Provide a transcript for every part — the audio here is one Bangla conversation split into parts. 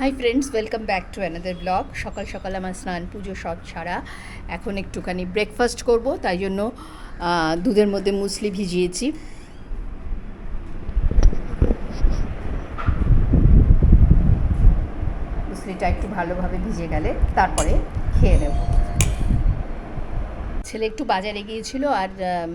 Hi friends welcome back to another blog সকাল সকাল আমার স্নান, পুজো সব ছাড়া। এখন একটুখানি ব্রেকফাস্ট করব, তাই জন্য দুধের মধ্যে মুসলি ভিজিয়েছি। মুসলিটা একটু ভালোভাবে ভিজে গেলে তারপরে খেয়ে নেব। ছেলে একটু বাজারে গিয়েছিল আর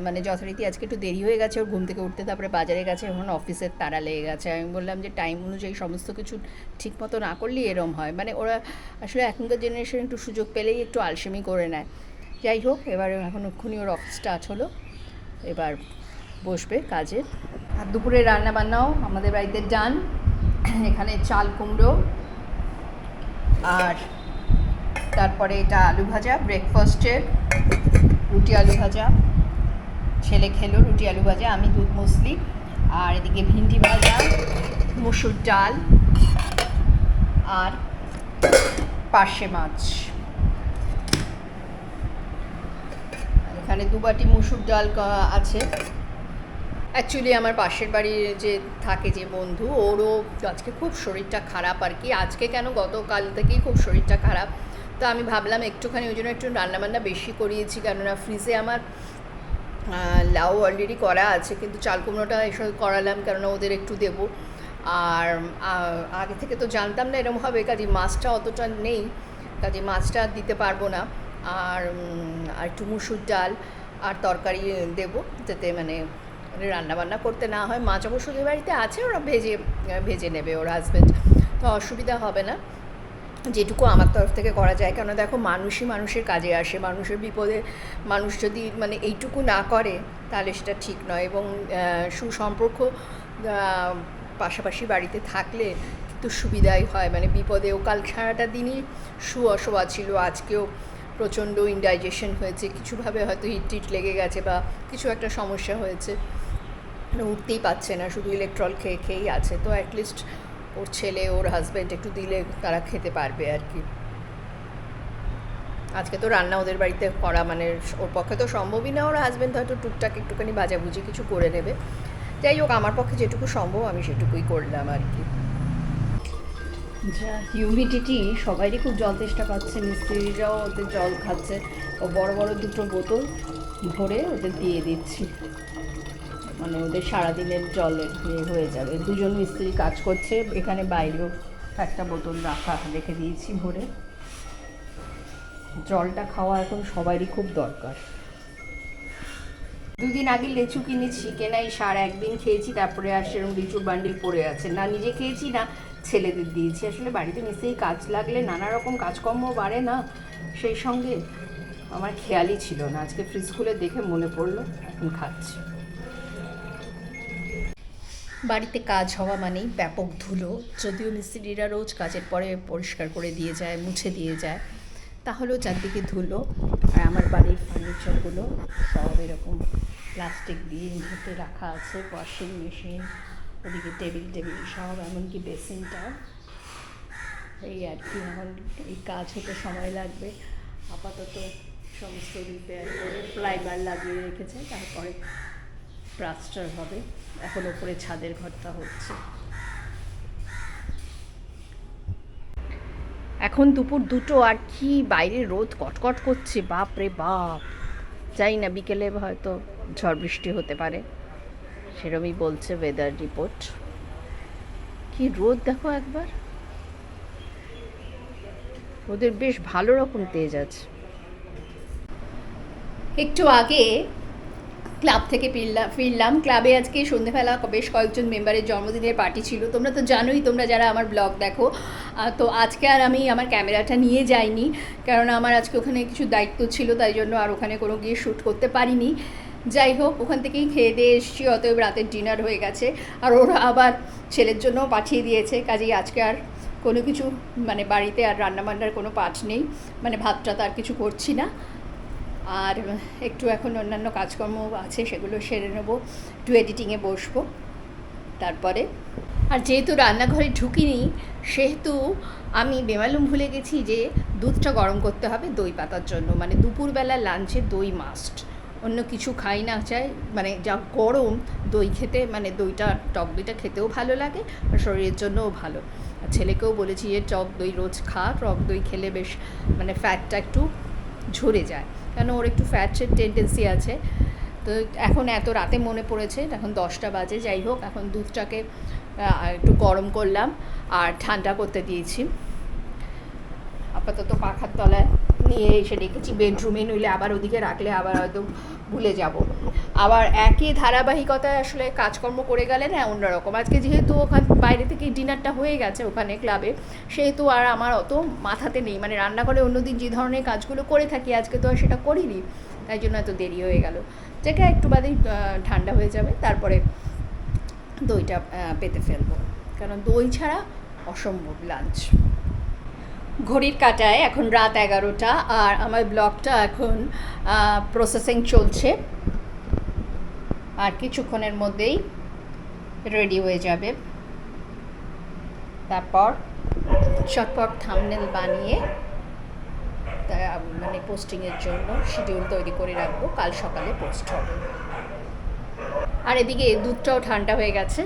মানে যথারীতি আজকে একটু দেরি হয়ে গেছে, ওর ঘুম থেকে উঠতে তারপরে বাজারে গেছে, এখন অফিসের তারা লেগে গেছে। আমি বললাম যে টাইম অনুযায়ী সমস্ত কিছু ঠিক মতো না করলেই এরম হয়। মানে ওরা আসলে এখনকার জেনারেশন একটু সুযোগ পেলেই একটু আলসেমি করে নেয়। যাই হোক, এবার এখন এক্ষুনি ওর অফিস স্টার্ট হলো। এবার বসবে কাজে। আর দুপুরে রান্না বান্নাও আমাদের বাড়িতে ডান এখানে চাল কুমড়ো আর তারপরে এটা আলু ভাজা ব্রেকফাস্টের রুটি আলু ভাজা। ছেলে খেলো রুটি আলু ভাজা, আমি দুধ মুসলি। আর এদিকে ভিন্ডি ভাজা, মুসুর ডাল আর পার্শে মাছ। এখানে দু বাটি মুসুর ডাল আছে। অ্যাকচুয়ালি আমার পাশের বাড়ির যে থাকে যে বন্ধু, ওরও আজকে খুব শরীরটা খারাপ আর কি। আজকে কেন গতকাল থেকেই খুব শরীরটা খারাপ? তো আমি ভাবলাম একটুখানি ওই জন্য একটু রান্নাবান্না বেশি করিয়েছি, কেননা ফ্রিজে আমার লাউ অলরেডি করা আছে, কিন্তু চাল কুমড়োটা এসব করালাম, কেননা ওদের একটু দেবো। আর আগে থেকে তো জানতাম না এরকম হবে, কাজে মাছটা অতটা নেই, কাজে মাছটা দিতে পারব না। আর আর একটু মুসুর ডাল আর তরকারি দেবো, যাতে মানে রান্নাবান্না করতে না হয়। মাছ অবশ্য বাড়িতে আছে, ওরা ভেজে ভেজে নেবে, ওর হাজব্যান্ড তো অসুবিধা হবে না। যেটুকু আমার তরফ থেকে করা যায়। কেন দেখো, মানুষই মানুষের কাজে আসে, মানুষের বিপদে মানুষ যদি মানে এইটুকু না করে, তাহলে সেটা ঠিক নয়। এবং সুসম্পর্ক পাশাপাশি বাড়িতে থাকলে কিন্তু সুবিধাই হয়। মানে বিপদেও, কাল সারাটা দিনই সু ছিল। আজকেও প্রচণ্ড ইনডাইজেশন হয়েছে। কিছুভাবে হয়তো হিট টিট লেগে গেছে বা কিছু একটা সমস্যা হয়েছে। মানে উঠতেই পারছে না, শুধু ইলেকট্রল খেয়ে খেয়েই আছে। তো অ্যাটলিস্ট ওর ছেলে, ওর হাজব্যান্ড একটু দিলে তারা খেতে পারবে আর কি। আজকে তো রান্না ওদের বাড়িতে করা মানে ওর পক্ষে তো সম্ভবই না, ওর হাজব্যান্ড হয়তো টুকটাক একটুখানি বাজাবুজি কিছু করে নেবে। যাই হোক, আমার পক্ষে যেটুকু সম্ভব, আমি সেটুকুই করলাম আর কি। হিউমিডিটি সবারই খুব জল তেষ্টা পাচ্ছে, মিস্ত্রিরাও ওদের জল খাচ্ছে। ও বড় বড় দুটো বোতল ভরে ওদের দিয়ে দিচ্ছি। মানে ওদের সারাদিনের জলের ইয়ে হয়ে যাবে। দুজন মিস্ত্রি কাজ করছে, এখানে বাইরেও একটা বোতল রাখা রেখে দিয়েছি ভরে। জলটা খাওয়া এখন সবারই খুব দরকার। দুদিন আগে লেচু কিনেছি, কেনাই সার একদিন খেয়েছি, তারপরে আর সেরকম লিচুর বান্ডিল পড়ে আছে। না, নিজে খেয়েছি না, ছেলেদের দিয়েছি। আসলে বাড়িতে নিশ্চয়ই কাজ লাগলে নানা রকম কাজকর্ম বাড়ে না, সেই সঙ্গে আমার খেয়ালই ছিল না। আজকে ফ্রিজ খুলে দেখে মনে পড়ল, এখন খাচ্ছি। বাড়িতে কাজ হওয়া মানেই ব্যাপক ধুলো। যদিও মিস্ত্রিরা রোজ কাজের পরে পরিষ্কার করে দিয়ে যায়, মুছে দিয়ে যায়, তাহলেও চারদিকে ধুলো আর আমার বাড়ির ফার্নিচারগুলো সব এরকম প্লাস্টিক দিয়ে ঢেকে রাখা আছে ওয়াশিং মেশিন ওদিকে টেবিল টেবিল সব, এমনকি বেসিনটাও এই আর কি এখন এই কাজ হতে সময় লাগবে। আপাতত সমস্ত রিপেয়ার করে ফ্লাইবার লাগিয়ে রেখেছে, তারপরে প্লাস্টার হবে। এখন ওপরে ছাদের ঘরটা হচ্ছে। এখন দুপুর দুটো, আর কি বাইরে রোদ কটকট করছে, বাপ রে বাপ। জানি না, বিকেলে হয়তো ঝড় বৃষ্টি হতে পারে। সেরমই বলছে ওয়েদার রিপোর্ট কি রোদ দেখো একবার। ওদের বেশ ভালো রকম তেজ আছে। একটু আগে ক্লাব থেকে ফিরলাম ফিরলাম। ক্লাবে আজকে সন্ধেবেলা বেশ কয়েকজন মেম্বারের জন্মদিনের পার্টি ছিল। তোমরা তো জানোই, তোমরা যারা আমার ব্লগ দেখো তো আজকে আর আমি আমার ক্যামেরাটা নিয়ে যাইনি, কারণ আমার আজকে ওখানে কিছু দায়িত্ব ছিল, তাই জন্য আর ওখানে কোনো গিয়ে শ্যুট করতে পারিনি। যাই হোক, ওখান থেকেই খেয়ে দিয়ে এসেছি, অতএব রাতের ডিনার হয়ে গেছে। আর ওরা আবার ছেলের জন্যও পাঠিয়ে দিয়েছে, কাজেই আজকে আর কোনো কিছু মানে বাড়িতে আর রান্নাবান্নার কোনো পাঠ নেই। মানে ভাতটা তার কিছু করছি না। আর একটু এখন অন্যান্য কাজকর্ম আছে, সেগুলো সেরে নেব। একটু এডিটিংয়ে বসবো। তারপরে, আর যেহেতু রান্নাঘরে ঢুকিনি, সেহেতু আমি বেমালুম ভুলে গেছি যে দুধটা গরম করতে হবে দই পাতার জন্য। মানে দুপুরবেলা লাঞ্চে দই মাস্ট অন্য কিছু খাই না, চাই মানে যা গরম, দই খেতে মানে দইটা, টক দইটা খেতেও ভালো লাগে, আর শরীরের জন্যও ভালো। আর ছেলেকেও বলেছি যে, টক দই রোজ খা। টক দই খেলে বেশ মানে ফ্যাটটা একটু ঝরে যায়। কেন ওর একটু ফ্যাটের টেন্ডেন্সি আছে। তো এখন এত রাতে মনে পড়েছে, এখন দশটা বাজে, যাই হোক, এখন দুধটাকে একটু গরম করলাম আর ঠান্ডা করতে দিয়েছি। আপাতত পাখার তলায় নিয়ে এসে রেখেছি বেডরুমে নইলে আবার ওদিকে রাখলে আবার হয়তো ভুলে যাব। আবার একই ধারাবাহিকতায় আসলে কাজকর্ম করে গেলে না অন্যরকম আজকে যেহেতু ওখান, বাইরে থেকে ডিনারটা হয়ে গেছে ওখানে ক্লাবে, সেহেতু আর আমার অত মাথাতে নেই। মানে রান্নাঘরে অন্যদিন যে ধরনের কাজগুলো করে থাকি, আজকে তো আর সেটা করিনি, তাই জন্য এত দেরি হয়ে গেল। যেটা একটু বাদেই ঠান্ডা হয়ে যাবে, তারপরে দইটা পেতে ফেলব। কারণ দই ছাড়া অসম্ভব লাঞ্চ। ঘড়ির কাটায় এখন রাত এগারোটা, আর আমার ব্লগটা এখন প্রসেসিং চলছে। আর কিছুক্ষণের মধ্যেই রেডি হয়ে যাবে। তারপর চটপট থামনেল বানিয়ে মানে পোস্টিংয়ের জন্য শিডিউল তৈরি করে রাখব। কাল সকালে পোস্ট হবে। আর এদিকে দুধটাও ঠান্ডা হয়ে গেছে।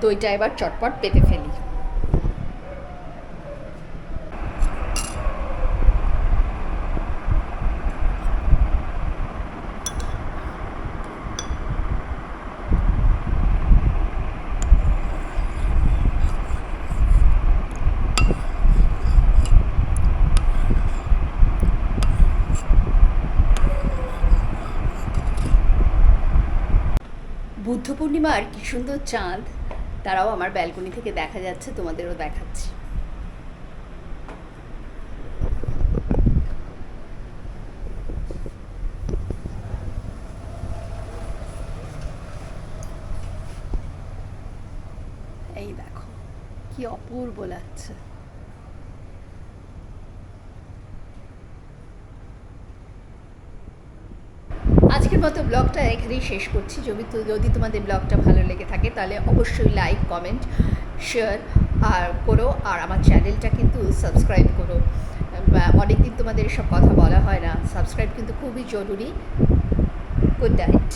দইটা এবার চটপট পেতে ফেলি। পূর্ণিমার কি সুন্দর চাঁদ। তারাও আমার ব্যালকনি থেকে দেখা যাচ্ছে, তোমাদেরও দেখাচ্ছি। এই দেখো, কি অপূর্ব লাগছে। আজকের মতো ব্লগটা এখানেই শেষ করছি। যদি যদি তোমাদের ব্লগটা ভালো লেগে থাকে, তাহলে অবশ্যই লাইক, কমেন্ট, শেয়ার আর করো। আর আমার চ্যানেলটা কিন্তু সাবস্ক্রাইব করো। অনেক দিন তোমাদের এসব কথা বলা হয় না। সাবস্ক্রাইব কিন্তু খুবই জরুরি। Good night.